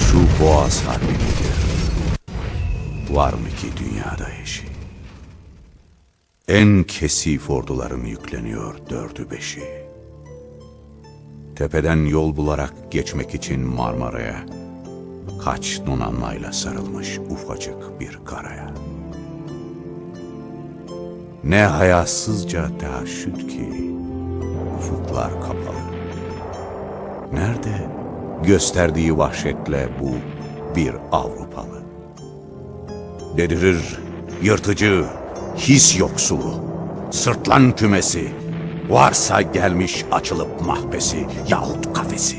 Şu boğaz harbi nedir? Var mı ki dünyada eşi? En kesif ordularım yükleniyor dördü beşi. Tepeden yol bularak geçmek için Marmara'ya, kaç donanmayla sarılmış ufacık bir karaya. Ne hayasızca tehaşüt ki, ufuklar kapalı. Nerede gösterdiği vahşetle bu bir Avrupalı? Dedirir yırtıcı, his yoksulu, sırtlan kümesi, varsa gelmiş açılıp mahbesi yahut kafesi.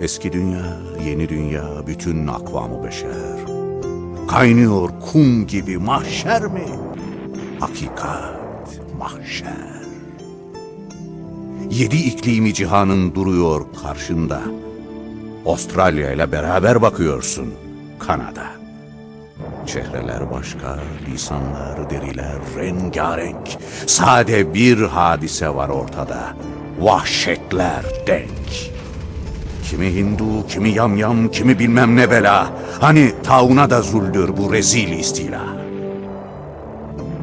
Eski dünya, yeni dünya, bütün akvamı beşer. Kaynıyor kum gibi mahşer mi? Hakikat, mahşer. Yedi iklimi cihanın duruyor karşında. Avustralya ile beraber bakıyorsun Kanada. Çehreler başka, lisanlar, deriler rengarenk. Sade bir hadise var ortada. Vahşetler denk. Kimi Hindu, kimi yamyam, kimi bilmem ne bela. Hani tauna da zuldür bu rezil istila.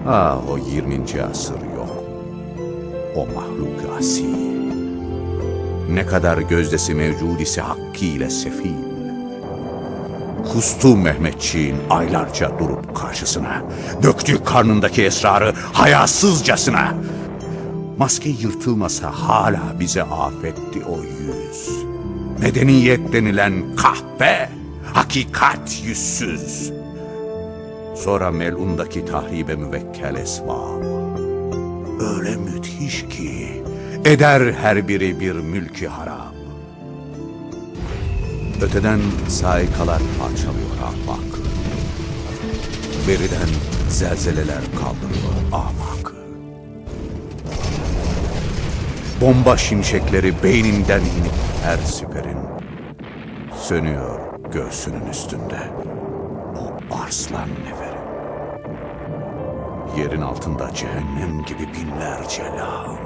Ah o 20. asır yok. O mahluk asil. Ne kadar gözdesi mevcud ise hakkıyla sefil. Kustu Mehmetçiğin aylarca durup karşısına. Döktü karnındaki esrarı hayasızcasına. Maske yırtılmasa hala bize afetti o yüz. Medeniyet denilen kahpe, hakikat yüzsüz. Sonra melundaki tahribe müvekkel esvab. Öyle müthiş ki eder her biri bir mülki haram. Öteden saikalar parçalıyor ahmakı. Beriden zelzeleler kaldırıyor ahmakı. Bomba şimşekleri beynimden inip her siperin. Sönüyor göğsünün üstünde. O arslan neferi. Yerin altında cehennem gibi binlerce lağım.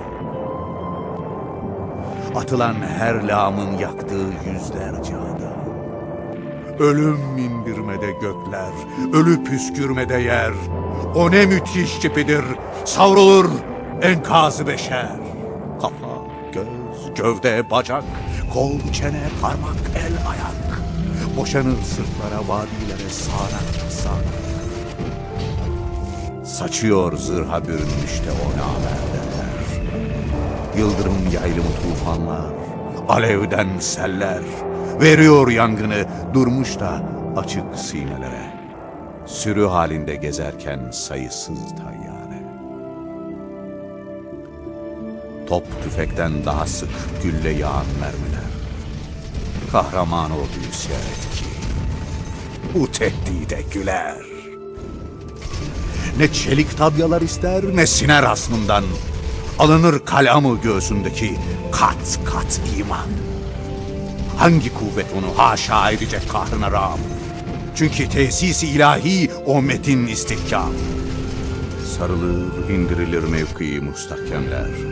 Atılan her lağımın yaktığı yüzlerce adam. Ölüm indirmede gökler, ölü püskürmede yer. O ne müthiş cipidir, savrulur enkazı beşer. Kafa, göz, gövde, bacak, kol, çene, parmak, el, ayak. Boşanır sırtlara, vadilere, sağanak, sağanak. Saçıyor zırha bürünmüş de o namerdeler. Yıldırım yaylımı tufanlar, alevden seller. Veriyor yangını durmuş da açık sinelere. Sürü halinde gezerken sayısız tayyare. Top tüfekten daha sık gülle yağan mermiler. Kahraman orduyu seyret ki bu tehdide güler. Ne çelik tabyalar ister ne siner asmından. Alınır kalamı göğsündeki kat kat iman. Hangi kuvvet onu haşa edecek kahrına rağm? Çünkü tesisi ilahi o metin istihkam. Sarılır, indirilir mevkii mustakemler.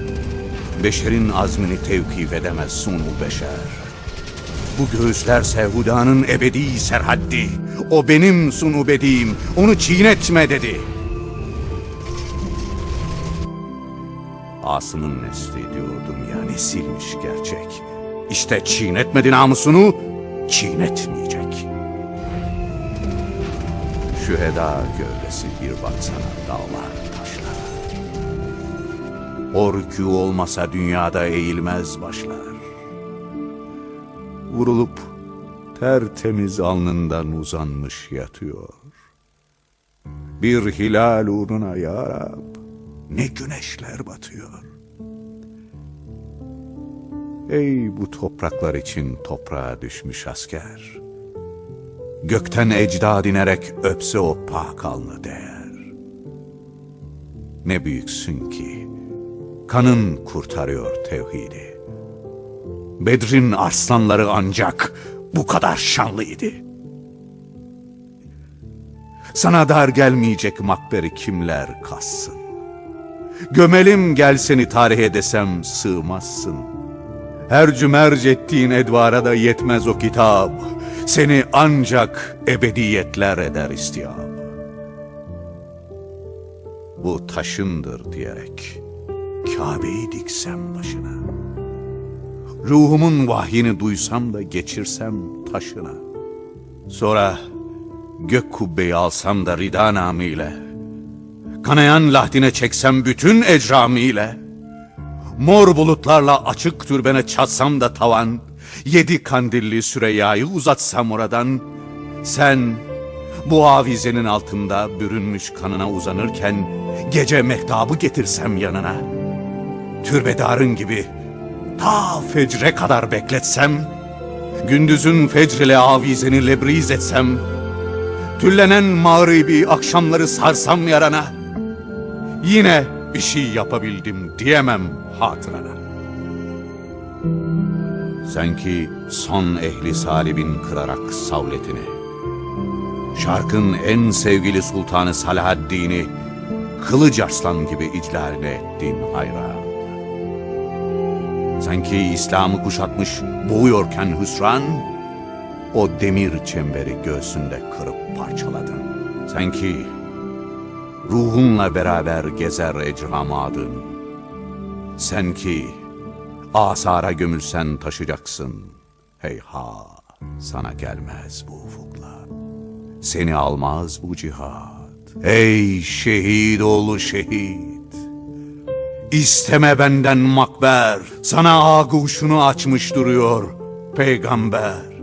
Beşerin azmini tevkif edemez sunu beşer. Bu göğüsler sevhudanın ebedi serhaddi. O benim sunu bediğim, onu çiğnetme dedi. Asım'ın nesli diyordum ya nesilmiş gerçek. İşte çiğnetmedi namusunu, çiğnetmeyecek. Şüheda gövdesi bir baksana dağlar. Rükû olmasa dünyada eğilmez başlar. Vurulup tertemiz alnından uzanmış yatıyor. Bir hilal uğruna ya Rab, ne güneşler batıyor. Ey bu topraklar için toprağa düşmüş asker. Gökten ecdad inerek öpse o pak alnı değer. Ne büyüksün ki kanın kurtarıyor tevhidi. Bedrin arslanları ancak bu kadar şanlıydı. Sana dar gelmeyecek makberi kimler kassın? Gömelim gel seni tarihe desem sığmazsın. Her cümerc ettiğin edvara da yetmez o kitap. Seni ancak ebediyetler eder istiyab. Bu taşındır diyerek Kabe'yi diksem başına. Ruhumun vahyini duysam da geçirsem taşına. Sonra gök kubbeyi alsam da rida namıyla. Kanayan lahdine çeksem bütün ecramiyle. Mor bulutlarla açık türbene çatsam da tavan. Yedi kandilli Süreyya'yı uzatsam oradan. Sen bu avizenin altında bürünmüş kanına uzanırken gece mehtabı getirsem yanına. Türbedarın gibi ta fecre kadar bekletsem, gündüzün fecrile avizeni lebriz etsem, tüllenen mağribi akşamları sarsam yarana, yine bir şey yapabildim diyemem hatırana. Sen ki son ehli salibin kırarak savletini, şarkın en sevgili sultanı Salahaddin'i, kılıç arslan gibi iclaline ettin hayran. Sanki İslam'ı kuşatmış boğuyorken hüsran, o demir çemberi göğsünde kırıp parçaladın. Sanki ruhunla beraber gezer ecramadın. Sen ki asara gömülsen taşıyacaksın. Heyha sana gelmez bu ufuklar. Seni almaz bu cihat. Ey şehit oğlu şehit. İsteme benden makber, sana ağuşunu açmış duruyor peygamber.